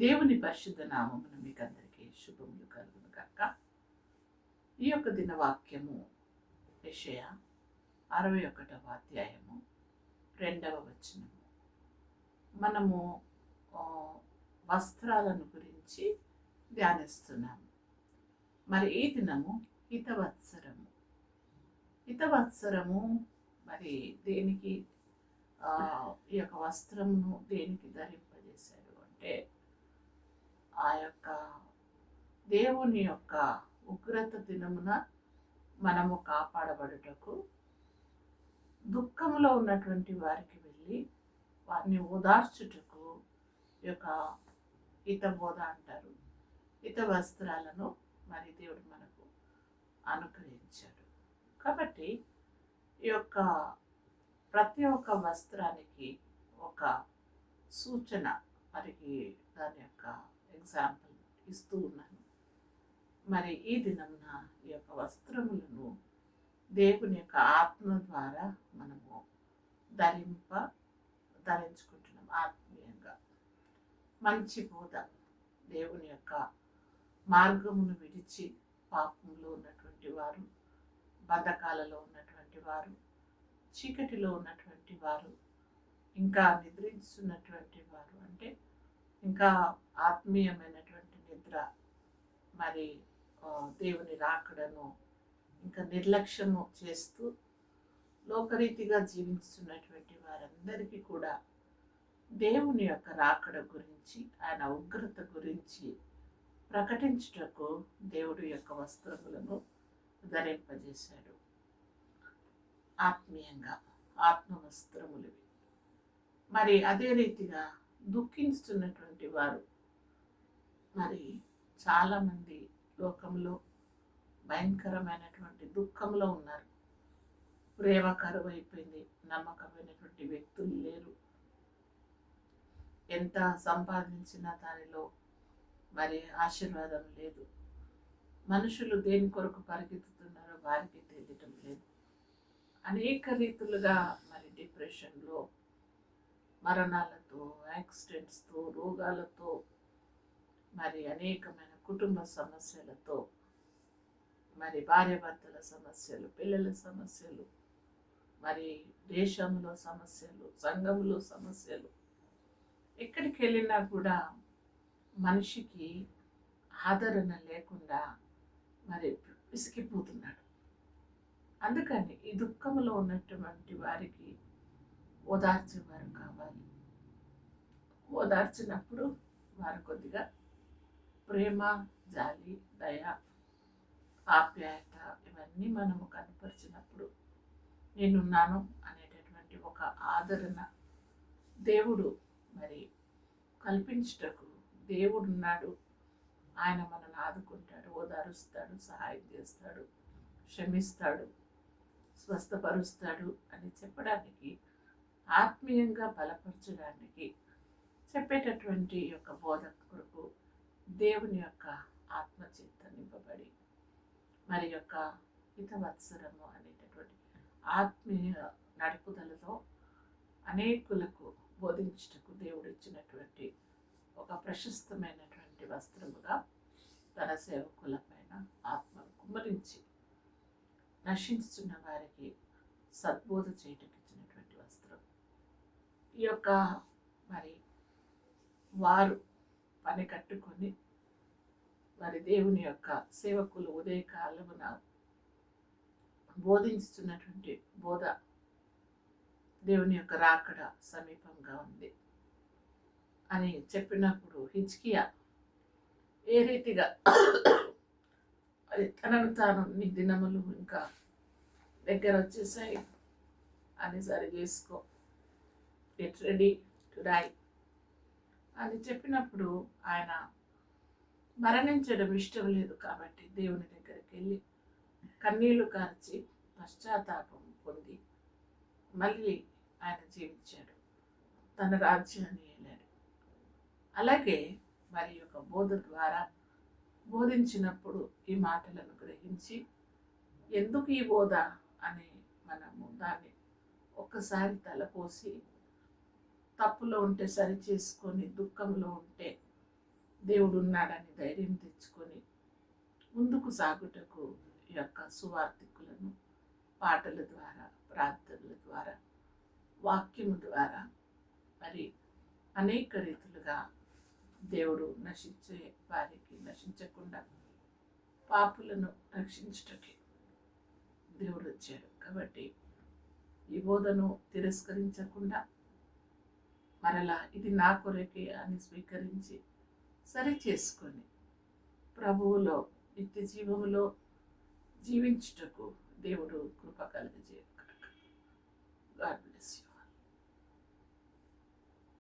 దేవుని పరిశుద్ధ నామమును మీకు అందరికీ శుభములు కలుగును కక్క ఈ యొక్క దిన వాక్యము విషయ అరవై ఒకటవ అధ్యాయము రెండవ వచనము. మనము వస్త్రాలను గురించి ధ్యానిస్తున్నాము. మరి ఈ దినము హితవత్సరము. హితవత్సరము మరి దేనికి ఈ యొక్క వస్త్రమును దేనికి ధరింపజేశారు అంటే ఆ యొక్క దేవుని యొక్క ఉగ్రత దినమున మనము కాపాడబడుటకు దుఃఖంలో ఉన్నటువంటి వారికి వెళ్ళి వారిని ఓదార్చుటకు ఈ యొక్క హితబోధ అంటారు. హిత వస్త్రాలను మరి దేవుడు మనకు అనుగ్రహించాడు. కాబట్టి ఈ యొక్క ప్రతి ఒక్క వస్త్రానికి ఒక సూచన మరి దాని యొక్క ఎగ్జాంపుల్ ఇస్తూ ఉన్నాను. మరి ఈ దినమున ఈ యొక్క వస్త్రములను దేవుని యొక్క ఆత్మ ద్వారా మనము ధరింప ధరించుకుంటున్నాం ఆత్మీయంగా. మంచి బోధ దేవుని యొక్క మార్గమును విడిచి పాపంలో ఉన్నటువంటి వారు బద్ధకాలలో ఉన్నటువంటి వారు చీకటిలో ఉన్నటువంటి వారు ఇంకా నిద్రించున్నటువంటి వారు అంటే ఇంకా ఆత్మీయమైనటువంటి నిద్ర మరి దేవుని రాకడను ఇంకా నిర్లక్ష్యము చేస్తూ లోకరీతిగా జీవిస్తున్నటువంటి వారందరికీ కూడా దేవుని యొక్క రాకడ గురించి ఆయన ఉగ్రత గురించి ప్రకటించుటకు దేవుడు యొక్క వస్త్రములను ధరింపజేశాడు. ఆత్మీయంగా ఆత్మ వస్త్రములు మరి అదే రీతిగా దుఃఖిస్తున్నటువంటి వారు. మరి చాలామంది లోకంలో భయంకరమైనటువంటి దుఃఖంలో ఉన్నారు. ప్రేమ కరువు అయిపోయింది నమ్మకమైనటువంటి వ్యక్తులు లేరు. ఎంత సంపాదించినా దానిలో మరి ఆశీర్వాదం లేదు. మనుషులు దేని కొరకు పరిగెత్తుతున్నారో వారికి తెలియటం లేదు. అనేక రీతులుగా మరి డిప్రెషన్లో మరణాలతో యాక్సిడెంట్స్తో రోగాలతో మరి అనేకమైన కుటుంబ సమస్యలతో మరి భార్యాభర్తల సమస్యలు పిల్లల సమస్యలు మరి దేశంలో సమస్యలు సంఘంలో సమస్యలు. ఎక్కడికి వెళ్ళినా కూడా మనిషికి ఆదరణ లేకుండా మరి విసిగిపోతున్నాడు. అందుకని ఈ దుఃఖంలో ఉన్నటువంటి వారికి ఓదార్చేవారు కావాలి ఓదార్చినప్పుడు వారు కొద్దిగా ప్రేమ జాలి దయ ఆప్యాయత ఇవన్నీ మనము కనపరిచినప్పుడు నేనున్నాను అనేటటువంటి ఒక ఆదరణ దేవుడు మరి కల్పించుటకు దేవుడు ఉన్నాడు ఆయన మనల్ని ఆదుకుంటాడు ఓదారుస్తాడు సహాయం చేస్తాడు క్షమిస్తాడు స్వస్థపరుస్తాడు అని చెప్పడానికి ఆత్మీయంగా బలపరచడానికి చెప్పేటటువంటి యొక్క బోధ కొరకు దేవుని యొక్క ఆత్మచేత నింపబడి మరి యొక్క హితవత్సరము అనేటటువంటి ఆత్మీయ నడుపుదలలో అనేకులకు బోధించుటకు దేవుడు ఇచ్చినటువంటి ఒక ప్రశస్తమైనటువంటి వస్త్రముగా తన సేవకుల పైన ఆత్మను కుమ్మరించి నశించుతున్న వారికి సద్బోధ చేయటం ఈ యొక్క మరి వారు పని కట్టుకొని మరి దేవుని యొక్క సేవకులు ఉదయకాలమున బోధించుతున్నటువంటి బోధ దేవుని యొక్క రాకడ సమీపంగా ఉంది. అని చెప్పినప్పుడు హిజ్కియా ఏ రీతిగా అది తనను తాను నీ దినములు ఇంకా దగ్గర వచ్చేసాయి. అని సరి చేసుకో. Get ready to die. అని చెప్పినప్పుడు ఆయన మరణించడం ఇష్టం లేదు కాబట్టి దేవుని దగ్గరికి వెళ్ళి కన్నీళ్ళు కార్చి పశ్చాత్తాపం పొంది మళ్ళీ ఆయన జీవించాడు. తన రాజ్యాన్ని వెళ్ళాడు అలాగే మరి యొక్క బోధ ద్వారా బోధించినప్పుడు ఈ మాటలను గ్రహించి ఎందుకు ఈ బోధ అని మనము దాన్ని ఒక్కసారి తలపోసి తప్పులో ఉంటే సరి చేసుకొని దుఃఖంలో ఉంటే దేవుడు ఉన్నాడని ధైర్యం తెచ్చుకొని ముందుకు సాగుటకు ఈ యొక్క సువార్థికులను పాటల ద్వారా ప్రార్థనల ద్వారా వాక్యము ద్వారా మరి అనేక రీతులుగా దేవుడు నశించే వారికి నశించకుండా పాపులను రక్షించటకి దేవుడు వచ్చాడు. కాబట్టి ఈ బోధను తిరస్కరించకుండా మరలా ఇది నా కొరకే అని స్వీకరించి సరి చేసుకొని ప్రభువులో నిత్య జీవములో జీవించుటకు దేవుడు కృప కలుగజేయక గాడ్ బ్లెస్ యూ